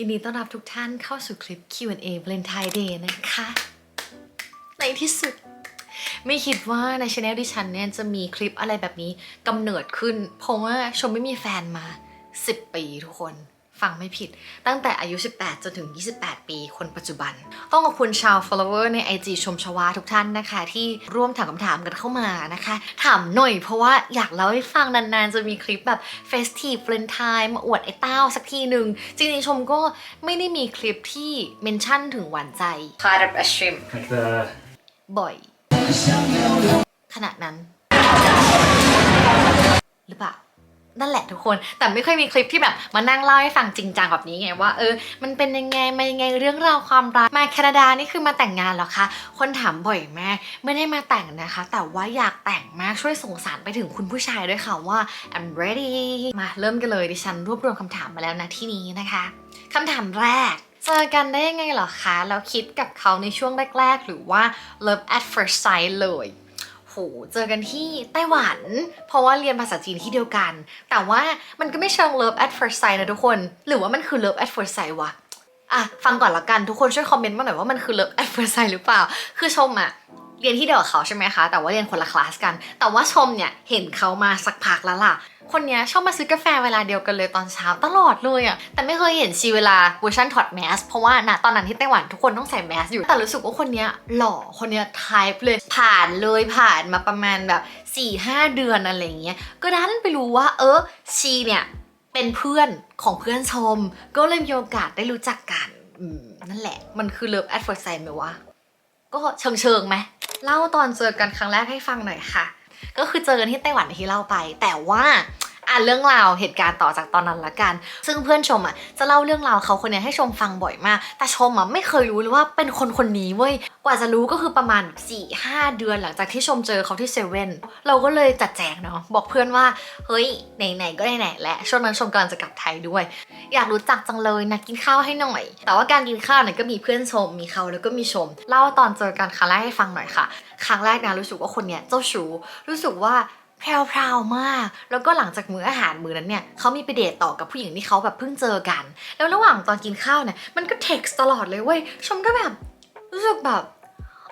ยินดีต้อนรับทุกท่านเข้าสู่คลิป Q&A Valentine Day นะคะ ในที่สุด ไม่คิดว่าในช anel ดิฉันเนี่ยจะมีคลิปอะไรแบบนี้กำเนิดขึ้น เพราะว่าชมไม่มีแฟนมา 10 ปีทุกคน ฟังไม่ผิด ตั้งแต่อายุ 18 จนถึง 28 ปี คนปัจจุบัน ต้องขอบคุณชาว follower ใน IG ชมชวาทุกท่านนะคะ ที่ร่วมถามคำถามกันเข้ามานะคะ ถามหน่อยเพราะว่าอยากเล่าให้ฟังนานๆ จะมีคลิปแบบ festive valentine มาอวดไอ้เต้าสักทีหนึ่งจริงๆ ชมก็ไม่ได้มีคลิปที่เมนชั่นถึงหวานใจ part of a shrimp Like the บ่อยขนาดนั้น หรือเปล่า นั่นแหละทุกคน แต่ไม่เคยมีคลิปที่แบบมานั่งเล่าให้ฟังจริงจังแบบนี้ไงว่าเออ มันเป็นยังไงมายังไงเรื่องราวความรักมาแคนาดานี่คือมาแต่งงานเหรอคะ คนถามบ่อยแมากไม่ได้มาแต่งนะคะ แต่ว่าอยากแต่งมากช่วยส่งสารไปถึงคุณผู้ชายด้วยค่ะว่า I'm ready มาเริ่มกันเลยดิฉันรวบรวมคำถามมาแล้วนะที่นี้นะคะคำถามแรกเจอกันได้ยังไงเหรอคะ แล้วคิดกับเขาในช่วงแรก ๆ หรือว่า love at first sight เลย หเจอกันที่ไต้หวัน เพราะว่าเรียนภาษาจีนที่เดียวกัน แต่ว่ามันก็ไม่เชิง love at first sight นะทุกคน หรือว่ามันคือ love at first sight วะอะฟังก่อนละกันทุกคนช่วยคอมเมนต์มาหน่อยว่ามันคือ love at first sight หรือเปล่า คือชมอะ เรียนที่เดียวกับเขาใช่ไหมคะ แต่ว่าเรียนคนละคลาสกัน แต่ว่าชมเนี่ยเห็นเขามาสักพักแล้วล่ะ คนเนี้ยชอบมาซื้อกาแฟเวลาเดียวกันเลยตอนเช้าตลอดเลยอะแต่ไม่เคยเห็นชีเวลาเวอร์ชันถอดแมส เพราะว่าณตอนนั้นที่ไต้หวันทุกคนต้องใส่แมสอยู่ แต่รู้สึกว่าคนเนี้ยหล่อ คนเนี้ยไทป์เลย ผ่านเลยผ่านมาประมาณแบบ4ี่ห้าเดือนอะไรอย่างเงี้ย ก็ดันไปรู้ว่า เออชีเนี่ยเป็นเพื่อนของเพื่อนชม ก็เลยมีโอกาสได้รู้จักกันนั่นแหละ มันคือ love at first sight ไหมวะ ก็เชิงเชิงไหม เล่าตอนเจอกันครั้งแรกให้ฟังหน่อยค่ะ ก็คือเจอกันที่ไต้หวันที่เล่าไป แต่ว่า อ่านเรื่องราวเหตุการณ์ต่อจากตอนนั้นละกัน ซึ่งเพื่อนชมอะจะเล่าเรื่องราวเขาคนนี้ให้ชมฟังบ่อยมาก แต่ชมอะไม่เคยรู้เลยว่าเป็นคนคนนี้เว้ยกว่าจะรู้ก็คือประมาณ4ี่ห้าเดือนหลังจากที่ชมเจอเขาที่เซเว่นเราก็เลยจัดแจงเนาะบอกเพื่อนว่าเฮ้ยไหนๆก็ไหนๆและ ช่วงนั้นชมกำลังจะกลับไทยด้วย อยากรู้จักจังเลยนะกินข้าวให้หน่อย แต่ว่าการกินข้าวเนี่ยก็มีเพื่อนชมมีเขาแล้วก็มีชม เล่าตอนเจอกันครั้งแรกให้ฟังหน่อยค่ะ ครั้งแรกนะรู้สึกว่าคนเนี้ยเจ้าชู้รู้สึกว่า แพรวๆมาก แล้วก็หลังจากมื้ออาหารมื้อนั้นเนี่ยเขามีไปเดทต่อกับผู้หญิงที่เขาแบบเพิ่งเจอกัน แล้วระหว่างตอนกินข้าวเนี่ยมันก็เท็กซ์ตลอดเลยเว้ยชมก็แบบรู้สึกแบบ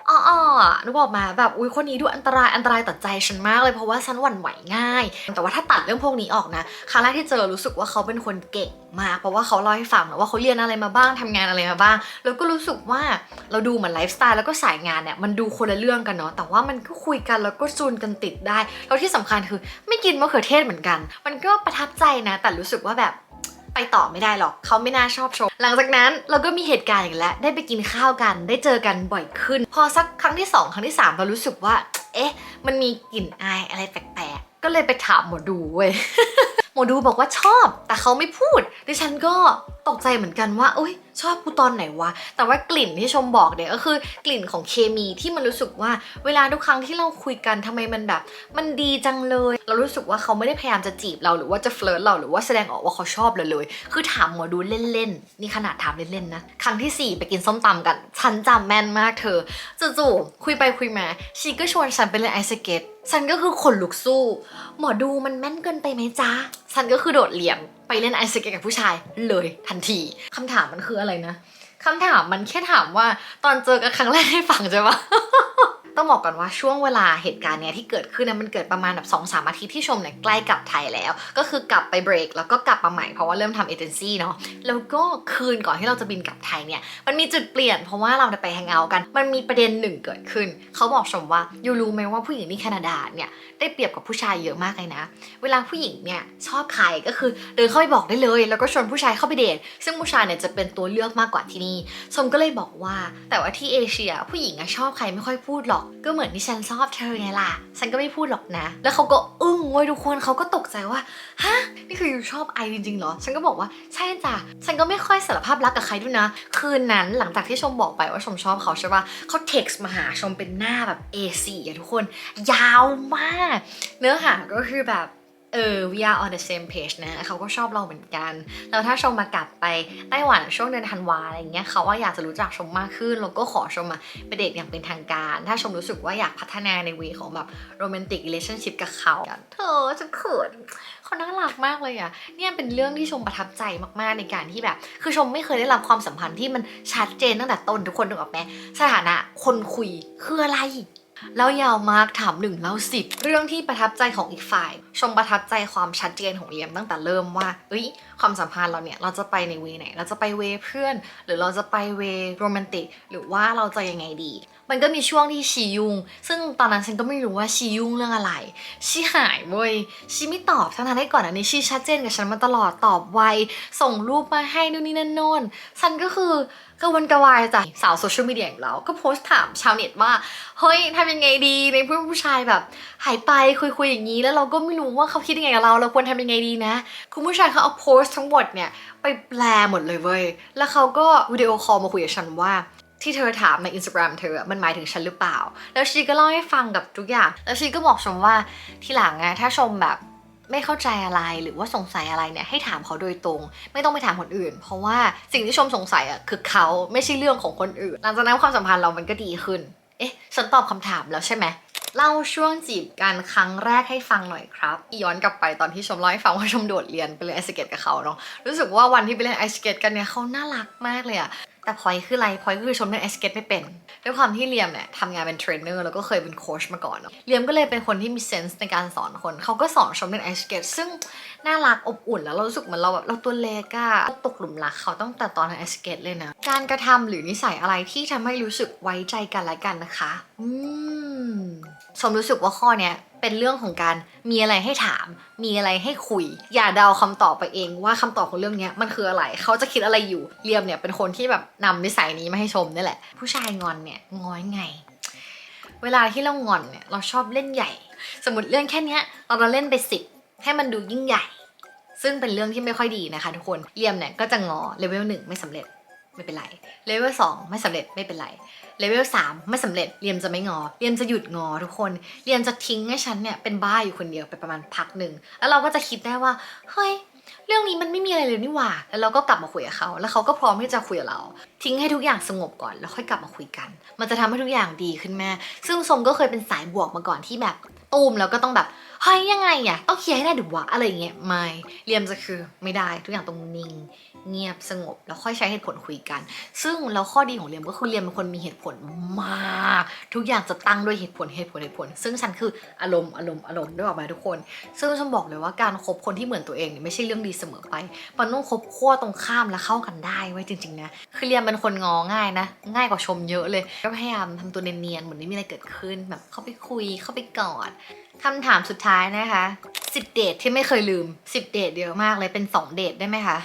อ๋อๆนึกออกมาแบบอุ้ยคนนี้ดูอันตรายอันตรายต่อใจฉันมากเลยเพราะว่าฉันหวั่นไหวง่าย แต่ว่าถ้าตัดเรื่องพวกนี้ออกนะครั้งแรกที่เจอรู้สึกว่าเขาเป็นคนเก่งมาก เพราะว่าเขาเล่าให้ฟังว่าเขาเรียนอะไรมาบ้างทำงานอะไรมาบ้าง แล้วก็รู้สึกว่าเราดูเหมือนไลฟ์สไตล์แล้วก็สายงานเนี่ยมันดูคนละเรื่องกันเนาะแต่ว่ามันก็คุยกันแล้วก็จูนกันติดได้แล้วที่สำคัญคือไม่กินมะเขือเทศเหมือนกัน มันก็ประทับใจนะแต่รู้สึกว่าแบบ ไปต่อไม่ได้หรอกเขาไม่น่าชอบชม หลังจากนั้นเราก็มีเหตุการณ์อีกแล้วได้ไปกินข้าวกัน ได้เจอกันบ่อยขึ้น พอสักครั้งที่สองครั้งที่สามเรารู้สึกว่า เอ๊ะ มันมีกลิ่นอายอะไรแปลกๆ ก็เลยไปถามหมอดูเว้ยหมอดูบอกว่าชอบ แต่เขาไม่พูดดิฉันก็ ตกใจเหมือนกันว่าอุ้ยชอบกูตอนไหนวะ แต่ว่ากลิ่นที่ชมบอกเนี่ยก็คือกลิ่นของเคมีที่มันรู้สึกว่า เวลาทุกครั้งที่เราคุยกันทำไมมันแบบ มันดีจังเลย เรารู้สึกว่าเขาไม่ได้พยายามจะจีบเราหรือว่าจะเฟลิร์ตเราหรือว่าแสดงออกว่าเขาชอบเราเลย คือถามหมอดูเล่นๆนี่ขนาดถามเล่นๆนะครั้งที่สี่ไปกินส้มตำกันฉันจำแม่นมากเธอจู่ๆคุยไปคุยมาชีก็ชวนฉันไปเล่นไอสเก็ตฉันก็คือขนลุกสู้ หมอดูมันแม่นเกินไปไหมจ๊ะ ฉันก็คือโดดเลี่ยมไปเล่นไอซ์เกตกับผู้ชายเลยทันทีคำถามมันคืออะไรนะคำถามมันแค่ถามว่าตอนเจอกันครั้งแรกให้ฟังใช่ปะ ต้องบอกก่อนว่าช่วงเวลาเหตุการณ์เนี้ยที่เกิดขึ้นนะมันเกิดประมาณแบบสองสามอาทิตย์ที่ชมเนี่ยใกล้กลับไทยแล้ว ก็คือกลับไปเบรกแล้วก็กลับมาใหม่เพราะว่าเริ่มทำเอเจนซี่เนาะแล้วก็คืนก่อนที่เราจะบินกลับไทยเนี่ยมันมีจุดเปลี่ยนเพราะว่าเราจะไปแฮงเอาท์กัน มันมีประเด็นหนึ่งเกิดขึ้น เขาบอกชมว่าอยู่รู้ไหมว่าผู้หญิงที่แคนาดาเนี่ยได้เปรียบกับผู้ชายเยอะมากเลยนะ เวลาผู้หญิงเนี่ยชอบใครก็คือเดินเข้าไปบอกได้เลย แล้วก็ชวนผู้ชายเข้าไปเดทซึ่งผู้ชายเนี่ยจะเป็นตัวเลือกมากกว่าที่นี่ชมก็เลยบอกว่า แต่ว่าที่เอเชียผู้หญิงอะชอบใครไม่ค่อยพูดหรอกก็เหมือนที่ฉันชอบเธอไงล่ะ ฉันก็ไม่พูดหรอกนะ แล้วเขาก็อึ้งเว้ยทุกคนเขาก็ตกใจว่า ฮะ นี่คือยูชอบไอจริงๆเหรอ ฉันก็บอกว่าใช่จ้ะ ฉันก็ไม่ค่อยสารภาพรักกับใครด้วยนะ คืนนั้นหลังจากที่ชมบอกไปว่าชมชอบเขาใช่ปะเขาเท็กซ์มาหาชมเป็นหน้าแบบ A4 อะทุกคน ยาวมาก เนื้อหาก็คือแบบ เออ we are on the same page นะเขาก็ชอบเราเหมือนกัน แล้วถ้าชมมากลับไปไต้หวันช่วงเดือนธันวาอะไรเงี้ยเขาว่าอยากจะรู้จักชมมากขึ้น แล้วก็ขอชมมาไปเดทอย่างเป็นทางการ ถ้าชมรู้สึกว่าอยากพัฒนาในเวของแบบโรแมนติก relationship กับเขาเธอจะเขินเขาน่ารักมากเลยอะเนี่ยเป็นเรื่องที่ชมประทับใจมากๆในการที่แบบ คือชมไม่เคยได้รับความสัมพันธ์ที่มันชัดเจนตั้งแต่ต้นทุกคนถูกออกไหมสถานะคนคุยคืออะไรแล้วยาวมากถามหนึ่งเล่าสิบเรื่องที่ประทับใจของอีกฝ่าย ชมประทับใจความชัดเจนของเลียมตั้งแต่เริ่มว่าเอ้ยความสัมพันธ์เราเนี่ยเราจะไปในเวไหน เราจะไปเวเพื่อน หรือเราจะไปเวโรแมนติกหรือว่าเราจะยังไงดี มันก็มีช่วงที่ชียุง ซึ่งตอนนั้นฉันก็ไม่รู้ว่าชียุงเรื่องอะไร ชีหายเว้ยชีไม่ตอบทั้งนั้นที่ก่อนอันนี้ชีชัดเจนกับฉันมาตลอดตอบไวส่งรูปมาให้นู่นนี่นั่นโน่นฉันก็คือกระวนกระวายจ้ะสาวโซเชียลมีเดียของเราก็โพสต์ถามชาวเน็ตว่า เฮ้ยทำยังไงดีในเพื่อนผู้ชายแบบ หายไปคุยๆอย่างนี้แล้วเราก็ไม่รู้ว่าเขาคิดยังไงกับเรา เราควรทำยังไงดีนะ คุณผู้ชายเขาเอาโพสต์ทั้งหมดเนี่ยไปแปลหมดเลยเว้ย แล้วเขาก็วิดีโอคอลมาคุยกับฉันว่าที่เธอถามใน Instagram เธอ มันหมายถึงฉันหรือเปล่า แล้วชีก็เล่าให้ฟังกับทุกอย่าง แล้วชีก็บอกชมว่าทีหลังอะถ้าชมแบบไม่เข้าใจอะไรหรือว่าสงสัยอะไรเนี่ยให้ถามเขาโดยตรง ไม่ต้องไปถามคนอื่น เพราะว่าสิ่งที่ชมสงสัยอะคือเขาไม่ใช่เรื่องของคนอื่น หลังจากนั้นความสัมพันธ์เรามันก็ดีขึ้น เอ๊ะฉันตอบคำถามแล้วใช่ไหม เล่าช่วงจีบกันครั้งแรกให้ฟังหน่อยครับ ย้อนกลับไปตอนที่ชมเล่าให้ฟังว่าชมโดดเรียนไปเรียนไอสเก็ตกับเขาเนาะรู้สึกว่าวันที่ไปเล่นไอสเก็ตกันเนี่ยเขาน่ารักมากเลยอะแต่พอยคืออะไรพอยคือชมเล่นไอสเก็ตไม่เป็นด้วยความที่เลียมเนี่ยทำงานเป็นเทรนเนอร์แล้วก็เคยเป็นโค้ชมาก่อนเนาะเลียมก็เลยเป็นคนที่มีเซนส์ในการสอนคน เขาก็สอนชมเล่นไอสเก็ตซึ่งน่ารักอบอุ่นแล้วเรารู้สึกเหมือนเราแบบเราตัวเล็กอะตกหลุมรักเขาตั้งแต่ตอนไอสเก็ตเลยนะ การกระทำหรือนิสัยอะไรที่ทำให้รู้สึกไว้ใจกันและกันนะคะ อืม ชมรู้สึกว่าข้อเนี้ยเป็นเรื่องของการมีอะไรให้ถาม มีอะไรให้คุย อย่าเดาคำตอบไปเองว่าคำตอบของเรื่องเนี้ยมันคืออะไร เขาจะคิดอะไรอยู่เรียมเนี่ยเป็นคนที่แบบนำนิสัยนี้มาให้ชมนี่แหละ ผู้ชายงอนเนี่ยง้อยไง เวลาที่เรางอนเนี่ยเราชอบเล่นใหญ่ สมมติเรื่องแค่เนี้ยเราจะเล่นไปสิบให้มันดูยิ่งใหญ่ ซึ่งเป็นเรื่องที่ไม่ค่อยดีนะคะทุกคนเรียมเนี่ยก็จะงอเลเวลหนึ่งไม่สำเร็จ ไม่เป็นไรเลเวลสองไม่สำเร็จไม่เป็นไรเลเวลสามไม่สำเร็จเรียมจะไม่งอเรียมจะหยุดงอทุกคนเรียมจะทิ้งให้ฉันเนี่ยเป็นบ้าอยู่คนเดียวไปประมาณพักหนึ่งแล้วเราก็จะคิดได้ว่าเฮ้ยเรื่องนี้มันไม่มีอะไรเลยนี่หว่า แล้วเราก็กลับมาคุยกับเขา แล้วเขาก็พร้อมที่จะคุยกับเรา ทิ้งให้ทุกอย่างสงบก่อน แล้วค่อยกลับมาคุยกัน มันจะทำให้ทุกอย่างดีขึ้นแม่ ซึ่งทรงก็เคยเป็นสายบวกมาก่อนที่แบบตูมแล้วก็ต้องแบบเฮ้ยยังไงอะต้องเคลียร์ให้ได้ดิวะอะไรเงี้ย ไม่ เรียมจะคือไม่ได้ทุกอย่างต้องนิ่ง เงียบสงบ แล้วค่อยใช้เหตุผลคุยกัน ซึ่งแล้วข้อดีของเรียมก็คือเรียมเป็นคนมีเหตุผลมาก ทุกอย่างจะตั้งด้วยเหตุผลเหตุผลเหตุผล ซึ่งฉันคืออารมณ์อารมณ์อารมณ์ด้วยออกมาทุกคน ซึ่งฉันบอกเลยว่าการคบคนที่เหมือนตัวเองเนี่ยไม่ใช่เรื่องดีเสมอไปมันต้องคบขั้วตรงข้ามและเข้ากันได้ไว้จริงๆนะคือเรียมเป็นคนงอง่ายนะ ง่ายกว่าชมเยอะเลยก็พยายามทำตัวเนียนๆเหมือนไม่มีอะไรเกิดขึ้นแบบเข้าไปคุยเข้าไปกอดคำถามสุดท้ายนะคะสิบเดทที่ไม่เคยลืมสิบเดทเยอะมากเลยเป็นสองเดทได้ไหมคะ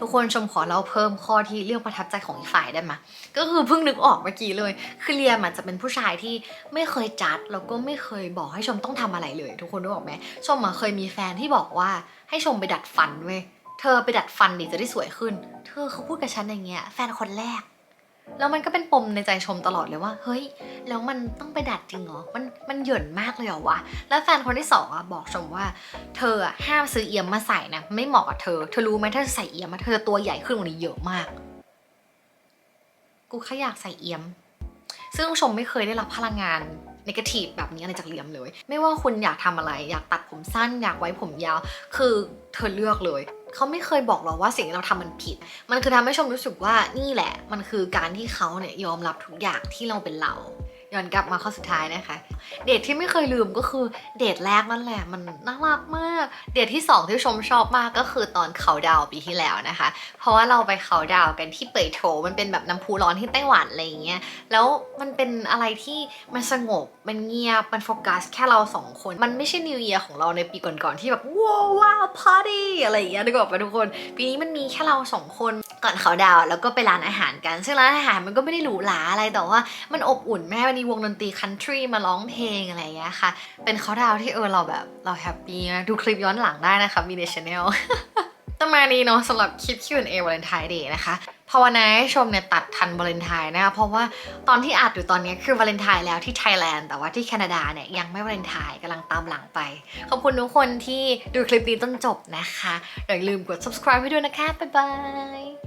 ทุกคนชมขอเล่าเพิ่มข้อที่เรื่องประทับใจของอีกฝ่ายได้ไหมก็คือเพิ่งนึกออกเมื่อกี้เลย คือเรียมอาจจะเป็นผู้ชายที่ไม่เคยจัดแล้วก็ไม่เคยบอกให้ชมต้องทำอะไรเลย ทุกคนรู้ออกไหมชมเคยมีแฟนที่บอกว่าให้ชมไปดัดฟันเว้ยเธอไปดัดฟันดิจะได้สวยขึ้น เธอเขาพูดกับฉันอย่างเงี้ยแฟนคนแรก แล้วมันก็เป็นปมในใจชมตลอดเลยว่า เฮ้ย แล้วมันต้องไปดัดจริงเหรอ มันมันเหยินมากเลยเหรอวะ แล้วแฟนคนที่สองอะบอกชมว่า เธออะห้ามซื้อเอี่ยมมาใส่นะ ไม่เหมาะกับเธอ เธอรู้ไหมถ้าใส่เอี่ยมอะเธอจะตัวใหญ่ขึ้นกว่านี้เยอะมาก กูแค่อยากใส่เอี่ยม ซึ่งชมไม่เคยได้รับพลังงานนกาทีฟแบบนี้อะไรจากเลียมเลย ไม่ว่าคุณอยากทำอะไร อยากตัดผมสั้น อยากไว้ผมยาว คือเธอเลือกเลย เขาไม่เคยบอกเราว่าสิ่งที่เราทำมันผิด มันคือทำให้ชมรู้สึกว่านี่แหละ มันคือการที่เขาเนี่ยยอมรับทุกอย่างที่เราเป็นเรา ย้อนกลับมาข้อสุดท้ายนะคะ เดทที่ไม่เคยลืมก็คือเดทแรกนั่นแหละ มันน่ารักมาก เดทที่สองที่ชมชอบมากก็คือตอนเขาดาวปีที่แล้วนะคะ เพราะว่าเราไปเขาดาวกันที่เปยโถมันเป็นแบบน้ำพุร้อนที่ไต้หวันอะไรอย่างเงี้ยแล้วมันเป็นอะไรที่มันสงบมันเงียบมันโฟกัสแค่เราสองคน มันไม่ใช่นิว e ย r ของเราในปีก่อนๆที่แบบว้าวว้าวพาร์ตี้อะไรอย่างเงี้ยนึกออกปะทุกคน ปีนี้มันมีแค่เราสองคน ก่อนเขาดาวแล้วก็ไปร้านอาหารกัน ซึ่งร้านอาหารมันก็ไม่ได้หรูหราอะไรแต่ว่ามันอบอุ่นแม่มันมีวงดนตรีคันทรีมาร้องเพลงอะไรอย่างเงี้ยค่ะ เป็นเขาดาวที่เออเราแบบเราแฮปปี้นะดูคลิปย้อนหลังได้นะคะมีในช anel ประมาณนี้เนาะสำหรับคลิป Q&A วาเลนไทน์เดย์นะคะพาวนาให้ชมเนี่ยตัดทันวาเลนไทน์นะคะเพราะว่าตอนที่อัดอยู่ตอนนี้คือวาเลนไทน์แล้วที่ไทยแลนด์แต่ว่าที่แคนาดาเนี่ยยังไม่วาเลนไทน์กำลังตามหลังไป ขอบคุณทุกคนที่ดูคลิปนี้จนจบนะคะอย่าลืมกด subscribe ให้ด้วยนะคะ บ๊ายบาย